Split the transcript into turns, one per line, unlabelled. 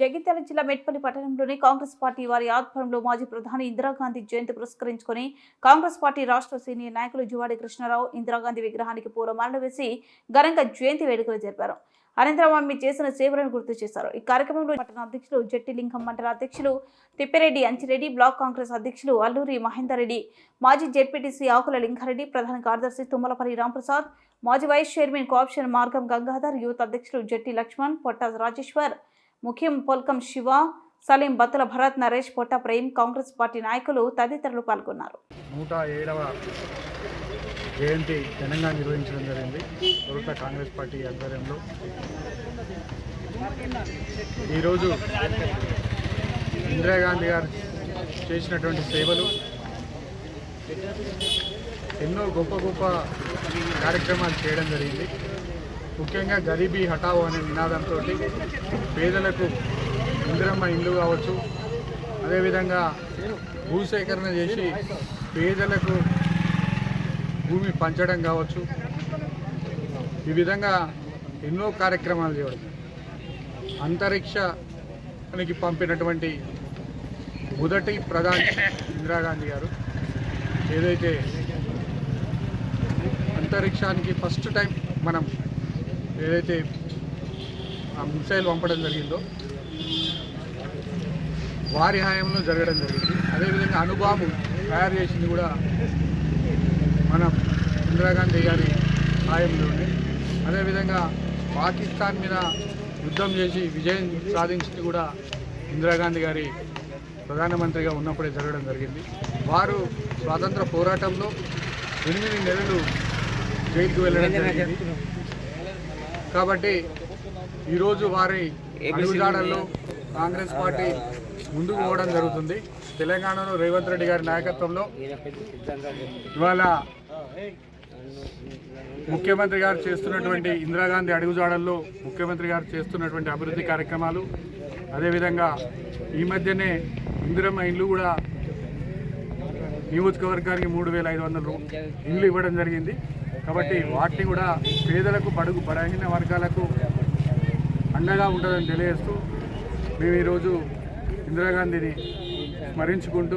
జగిత్యాల జిల్లా మెట్పల్లి పట్టణంలోని కాంగ్రెస్ పార్టీ వారి ఆధ్వర్యంలో మాజీ ప్రధాని ఇందిరాగాంధీ జయంతి పురస్కరించుకొని కాంగ్రెస్ పార్టీ రాష్ట్ర సీనియర్ నాయకులు జువాడి కృష్ణారావు ఇందిరాగాంధీ విగ్రహానికి పూలమాలలు వేసి ఘనంగా జయంతి వేడుకలు జరిపారు. అనంతరం ఆమె చేసిన సేవలను గుర్తు చేశారు. ఈ కార్యక్రమంలో పట్టణ అధ్యక్షులు జట్టిలింగం మండల అధ్యక్షులు తిప్పిరెడ్డి అంచిరెడ్డి బ్లాక్ కాంగ్రెస్ అధ్యక్షులు అల్లూరి మహేందర్ రెడ్డి మాజీ జెడ్పీటీసీ ఆకుల లింగారెడ్డి ప్రధాన కార్యదర్శి తుమ్మలపల్లి రాంప్రసాద్ మాజీ వైస్ చైర్మన్ కోఆప్షన్ మార్గం గంగాధర్ యూత్ అధ్యక్షులు జట్టి లక్ష్మణ్ పొట్ట రాజేశ్వర్ ముఖ్యం పొల్కం శివ సలీం బత్తుల భరత్ నరేష్ పొట్ట ప్రేమ్ కాంగ్రెస్ పార్టీ నాయకులు తదితరులు పాల్గొన్నారు.
నూట ఏడవ జయంతి ఘనంగా నిర్వహించడం జరిగింది. తొలుత కాంగ్రెస్ పార్టీ ఆధ్వర్యంలో. ఈరోజు ఇందిరాగాంధీ గారు చేసినటువంటి సేవలు ఎన్నో గొప్ప గొప్ప కార్యక్రమాలు చేయడం జరిగింది. ముఖ్యంగా గరీబీ హటావో అనే నినాదంతో పేదలకు ఇందిరమ్మ ఇల్లు కావచ్చు అదేవిధంగా భూసేకరణ చేసి పేదలకు భూమి పంచడం కావచ్చు. ఈ విధంగా ఎన్నో కార్యక్రమాలు చేయడం అంతరిక్షానికి పంపినటువంటి మొదటి ప్రధాని ఇందిరాగాంధీ గారు ఏదైతే అంతరిక్షానికి ఫస్ట్ టైం మనం ఏదైతే ఆ మిసైల్ పంపడం జరిగిందో వారి హయాంలో జరగడం జరిగింది. అదేవిధంగా అణుబాంబు తయారు చేసింది కూడా మనం ఇందిరాగాంధీ గారి హాయంలోనే అదేవిధంగా పాకిస్తాన్ మీద యుద్ధం చేసి విజయం సాధించింది కూడా ఇందిరాగాంధీ గారి ప్రధానమంత్రిగా ఉన్నప్పుడే జరగడం జరిగింది. వారు స్వాతంత్ర పోరాటంలో ఎనిమిది నెలలు జైలుకు వెళ్ళడం జరిగింది. కాబట్టి ఈరోజు వారి అడుగుజాడల్లో కాంగ్రెస్ పార్టీ ముందుకు పోవడం జరుగుతుంది. తెలంగాణలో రేవంత్ రెడ్డి గారి నాయకత్వంలో ఇవాళ ముఖ్యమంత్రి గారు చేస్తున్నటువంటి ఇందిరాగాంధీ అడుగుజాడల్లో ముఖ్యమంత్రి గారు చేస్తున్నటువంటి అభివృద్ధి కార్యక్రమాలు అదేవిధంగా ఈ మధ్యనే ఇందిరమ్మ ఇల్లు కూడా నియోజకవర్గానికి మూడు వేల ఐదు వందల ఇల్లు ఇవ్వడం జరిగింది. కాబట్టి వాటిని కూడా పేదలకు బడుగు బలహీన వర్గాలకు అండగా ఉంటుందని తెలియజేస్తూ మేము ఈరోజు ఇందిరాగాంధీని స్మరించుకుంటూ